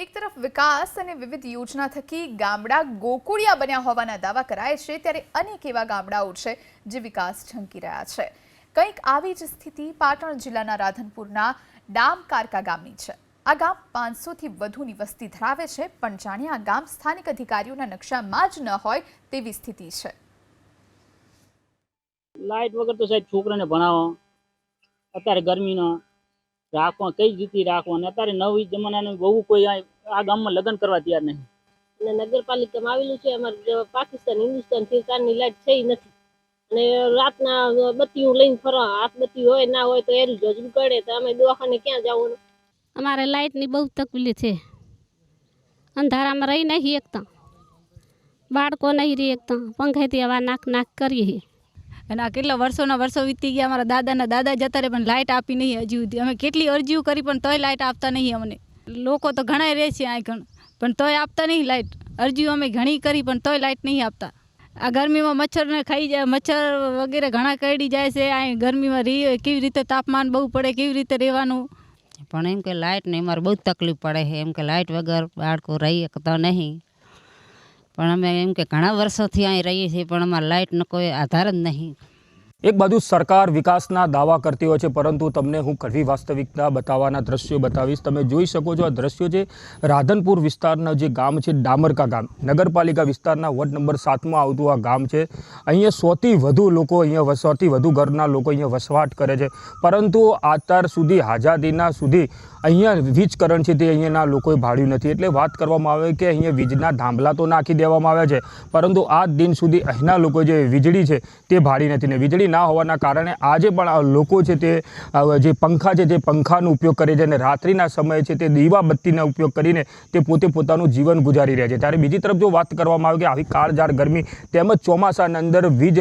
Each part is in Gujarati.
એક તરફ વિકાસ અને વિવિધ યોજના થકી ગામડા ગોકુળિયા બન્યા હોવાના દાવા કરાય છે, ત્યારે અનેક એવા ગામડાઓ છે જે વિકાસ ઝંકી રહ્યા છે. કંઈક આવી જ સ્થિતિ પાટણ જિલ્લાના રાધનપુરના ડામ કારકા ગામની છે. આ ગામ પાંચસોથી વધુની વસ્તી ધરાવે છે, પણ જાણે આ ગામ સ્થાનિક અધિકારીઓના નકશામાં જ ન હોય તેવી સ્થિતિ છે. લાઇટ વગર તો સાહેબ છોકરાને ભણાવો, અત્યારે ગરમીનો રાખવા કઈ રીતે રાખવા અને અત્યારે નવી જમાનાનું બહુ કોઈ આ ગામમાં લગ્ન કરવા તૈયાર નહીં. અને નગરપાલિકામાં આવેલું છે અમારે પાકિસ્તાન હિન્દુસ્તાન સરકારની લાઈટ છે નથી. અને રાતના બત્તીઓ લઈને ફરવા હાથ બત્તી હોય ના હોય તો એરું જજબું કરે તો અમે દવાખાને ક્યાં જવાનું અમારે લાઇટની બહુ તકલીફ છે. અંધારામાં રહી નહીં એકતા. બાળકો નહીં રહી એકતા પંખેથી હવા નાક નાક કરીએ. અને આ કેટલા વર્ષોના વર્ષો વીતી ગયા, અમારા દાદાના દાદા જતા રહે પણ લાઇટ આપી નહીં હજી સુધી. અમે કેટલી અરજીઓ કરી પણ તોય લાઇટ આપતા નહીં અમને. લોકો તો ઘણા રહે છે આ ઘણ, પણ તોય આપતા નહીં લાઇટ. અરજીઓ અમે ઘણી કરી પણ તોય લાઇટ નહીં આપતા. આ ગરમીમાં મચ્છરને ખાઈ જાય, મચ્છર વગેરે ઘણા કરડી જાય છે. આ ગરમીમાં રહી કેવી રીતે તાપમાન બહુ પડે, કેવી રીતે રહેવાનું? પણ એમ કે લાઇટની અમારે બહુ તકલીફ પડે છે. એમ કે લાઇટ વગર બાળકો રહી શકતા નહીં. પણ અમે એમ કે ઘણા વર્ષોથી અહીં રહીએ છીએ, પણ અમારે લાઇટનો કોઈ આધાર જ નહીં. એક બાજુ સરકાર વિકાસના દાવા કરતી હોય છે, પરંતુ તમને હું કડવી વાસ્તવિકતા બતાવવાના દ્રશ્યો બતાવીશ. તમે જોઈ શકો છો આ દ્રશ્યો છે, રાધનપુર વિસ્તારના જે ગામ છે, ડામરકા ગામ. નગરપાલિકા વિસ્તારના વોર્ડ નંબર સાતમાં આવતું આ ગામ છે. અહીંયા સૌથી વધુ લોકો અહીંયા સોથી વધુ ઘરના લોકો અહીંયા વસવાટ કરે છે. પરંતુ અત્યાર સુધી, આઝાદીના સુધી અહીંયા વીજકરણ છે તે અહીંયાના લોકોએ ભાડ્યું નથી. એટલે વાત કરવામાં આવે કે અહીંયા વીજના ધાંભલા તો નાખી દેવામાં આવ્યા છે, પરંતુ આજ દિન સુધી અહીંના લોકો જે વીજળી છે તે ભાડી નથી ને વીજળી ના હોવાના કારણે આજે પણ લોકો છે તે જે પંખા છે તે પંખાનો ઉપયોગ કરે છે અને રાત્રિના સમયે છે તે દીવા બત્તીનો ઉપયોગ કરીને તે પોતે પોતાનું જીવન ગુજારી રહ્યા છે. ત્યારે બીજી તરફ જો વાત કરવામાં આવે કે આવી કાળઝાળ ગરમી તેમજ ચોમાસાની અંદર વીજ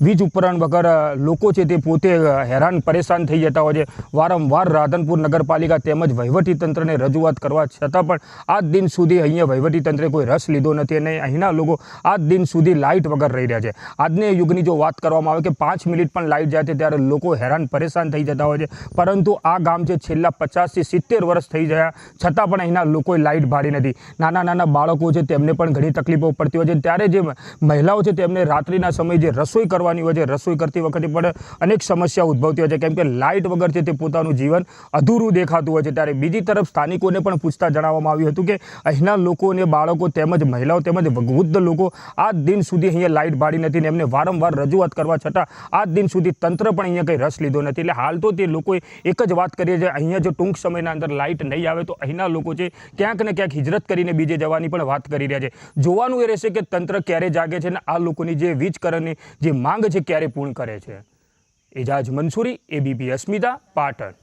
વીજ ઉપકરણ વગર લોકો છે તે પોતે હેરાન પરેશાન થઈ જતા હોય છે. વારંવાર રાધનપુર નગરપાલિકા તેમજ વહીવટીતંત્રને રજૂઆત કરવા છતાં પણ આજ દિન સુધી અહીંયા વહીવટીતંત્રે કોઈ રસ લીધો નથી અને અહીંના લોકો આજ દિન સુધી લાઇટ વગર રહી રહ્યા છે. આજના યુગની જો વાત કરવામાં આવે કે પાંચ મિનિટ પણ લાઇટ જાય છે ત્યારે લોકો હેરાન પરેશાન થઈ જતા હોય છે. પરંતુ આ ગામ છે છેલ્લા પચાસથી સિત્તેર વર્ષ થઈ ગયા, છતાં પણ અહીંના લોકોએ લાઇટ ભાડી નથી. નાના નાના બાળકો છે તેમને પણ ઘણી તકલીફો પડતી હોય છે. ત્યારે જે મહિલાઓ છે તેમને રાત્રિના સમયે જે રસોઈ કરવાની હોય છે, રસોઈ કરતી વખતે પણ અનેક સમસ્યા ઉદ્ભવતી હોય છે. કેમ કે લાઇટ વગર છે તે પોતાનું જીવન અધૂરું દેખાતું હોય છે. ત્યારે બીજી તરફ સ્થાનિકોને પણ પૂછતા જણાવવામાં આવ્યું હતું કે અહીંના લોકોને બાળકો તેમજ મહિલાઓ તેમજ વૃદ્ધ લોકો આ દિન સુધી અહીંયા લાઇટ ભાડી નથી ને એમને વારંવાર રજૂઆત કરવા છતાં આજ દિન સુધી તંત્ર પણ અહીંયા કંઈ રસ લીધો નથી. એટલે હાલ તો તે લોકોએ એક જ વાત કરીએ છે અહીંયા જો ટૂંક સમયના અંદર લાઇટ નહીં આવે, તો અહીંના લોકો છે ક્યાંક ને ક્યાંક હિજરત કરીને બીજે જવાની પણ વાત કરી રહ્યા છે. જોવાનું એ રહેશે કે તંત્ર ક્યારે જાગે છે અને આ લોકોની જે વીજકરણની જે માંગ છે ક્યારે પૂર્ણ કરે છે. એજાજ મંસૂરી, એબીપી અસ્મિતા, પાટણ.